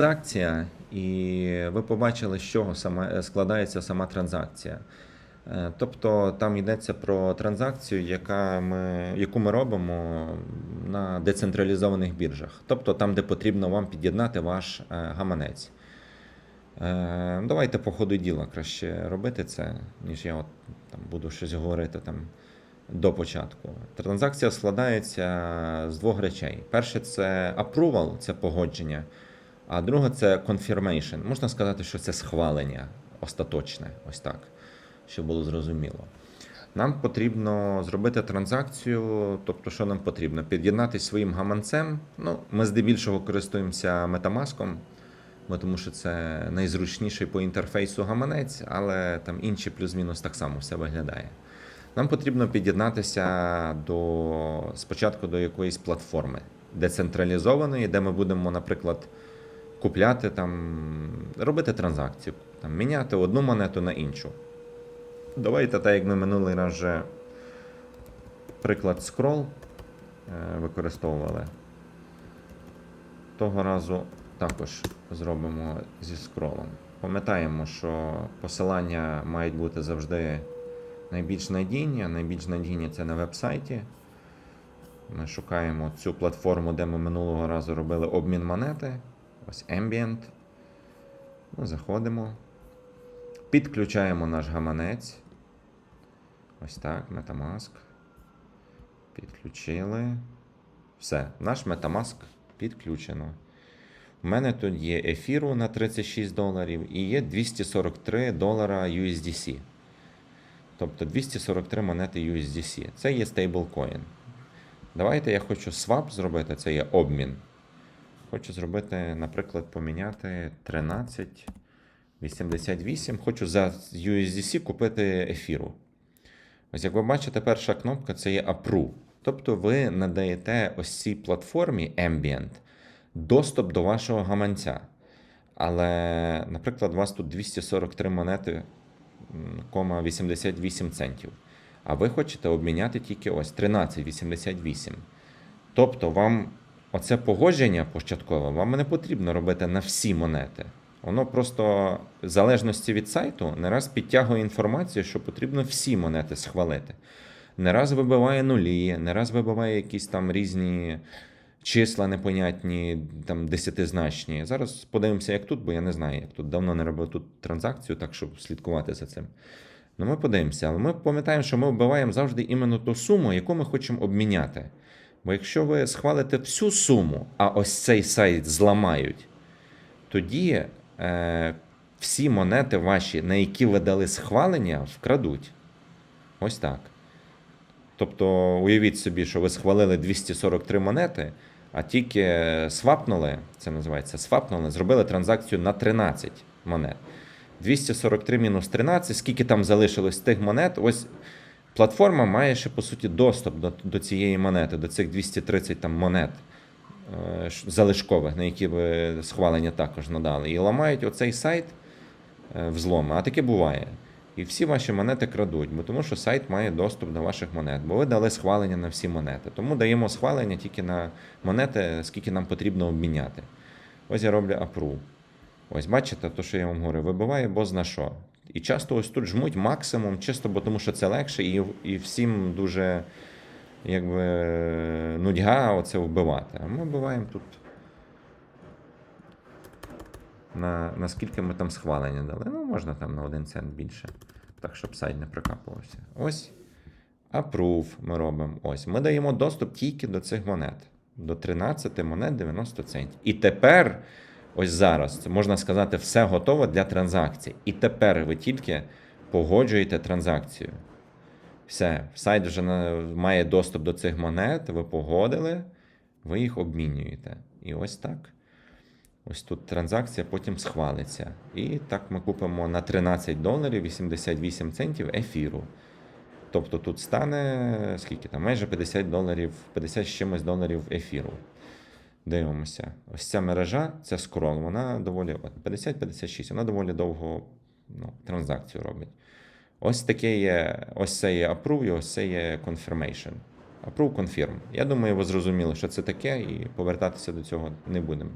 транзакція, і ви побачили, з чого сама, складається сама транзакція. Е, Тобто там йдеться про транзакцію, яка ми, яку ми робимо на децентралізованих біржах. Тобто там, де потрібно вам під'єднати ваш е, гаманець. Е, Давайте по ходу діла краще робити це, ніж я от, там, буду щось говорити там, до початку. Транзакція складається з двох речей. Перше це approval, це погодження, а друге це confirmation. Можна сказати, що це схвалення остаточне, ось так, щоб було зрозуміло. Нам потрібно зробити транзакцію, тобто, що нам потрібно? Під'єднатися своїм гаманцем. Ну, ми здебільшого користуємося Metamask, тому що це найзручніший по інтерфейсу гаманець, але там інші плюс-мінус так само все виглядає. Нам потрібно під'єднатися до спочатку до якоїсь платформи децентралізованої, де ми будемо, наприклад, купляти там, робити транзакцію, там, міняти одну монету на іншу. Давайте, так як ми минулий раз вже приклад scroll е, використовували. Того разу також зробимо зі скролом. Пам'ятаємо, що посилання мають бути завжди найбільш надійні, а найбільш надійні це на веб-сайті. Ми шукаємо цю платформу, де ми минулого разу робили обмін монети. Ось Ambient. Ми заходимо. Підключаємо наш гаманець. Ось так, Metamask. Підключили. Все, наш Metamask підключено. У мене тут є ефіру на 36 доларів і є 243 долара USDC. Тобто 243 монети USDC. Це є стейблкоін. Давайте я хочу свап зробити, це є обмін. Хочу зробити, наприклад, поміняти 13,88. Хочу за USDC купити ефіру. Ось як ви бачите, перша кнопка це є Approve. Тобто ви надаєте ось цій платформі Ambient доступ до вашого гаманця. Але, наприклад, у вас тут 243 монети, 88 центів. А ви хочете обміняти тільки ось 13,88. Тобто вам оце погодження початкове вам не потрібно робити на всі монети. Воно просто, в залежності від сайту, не раз підтягує інформацію, що потрібно всі монети схвалити. Не раз вибиває нулі, не раз вибиває якісь там різні числа непонятні, там десятизначні. Зараз подивимося, як тут, бо я не знаю, як тут давно не робив тут транзакцію, так щоб слідкувати за цим. Ну, ми подивимося, але ми пам'ятаємо, що ми вбиваємо завжди іменно ту суму, яку ми хочемо обміняти. Бо якщо ви схвалите всю суму, а ось цей сайт зламають, тоді е, всі монети ваші, на які ви дали схвалення, вкрадуть. Ось так. Тобто, уявіть собі, що ви схвалили 243 монети, а тільки свапнули, це називається свапнули, зробили транзакцію на 13 монет. 243 мінус 13, скільки там залишилось тих монет, ось платформа має ще, по суті, доступ до, до цієї монети, до цих 230 там, монет е, залишкових, на які ви схвалення також надали. І ламають оцей сайт е, взломи, а таке буває. І всі ваші монети крадуть, бо тому що сайт має доступ до ваших монет, бо ви дали схвалення на всі монети. Тому даємо схвалення тільки на монети, скільки нам потрібно обміняти. Ось я роблю approve. Ось бачите, то, що я вам говорю, вибиває бозна що. І часто ось тут жмуть максимум, чисто бо тому що це легше, і, і всім дуже якби, нудьга оце вбивати. А ми вбиваємо тут. На, наскільки ми там схвалення дали. Ну, можна там на один цент більше. Так, щоб сайт не прикапувався. Ось. Approve ми робимо. Ось. Ми даємо доступ тільки до цих монет. До 13 монет 90 центів. І тепер, ось зараз, можна сказати, все готово для транзакцій. І тепер ви тільки погоджуєте транзакцію. Все, сайт вже має доступ до цих монет, ви погодили, ви їх обмінюєте. І ось так. Ось тут транзакція потім схвалиться. І так ми купимо на 13 доларів 88 центів ефіру. Тобто тут стане скільки там? Майже 50 доларів, 50 з чимось доларів ефіру. Дивимося. Ось ця мережа, ця скрол, вона доволі 50-56, вона доволі довго ну, транзакцію робить. Ось таке є, ось це є approve, і ось це є confirmation. Approve, confirm. Я думаю, ви зрозуміли, що це таке, і повертатися до цього не будемо.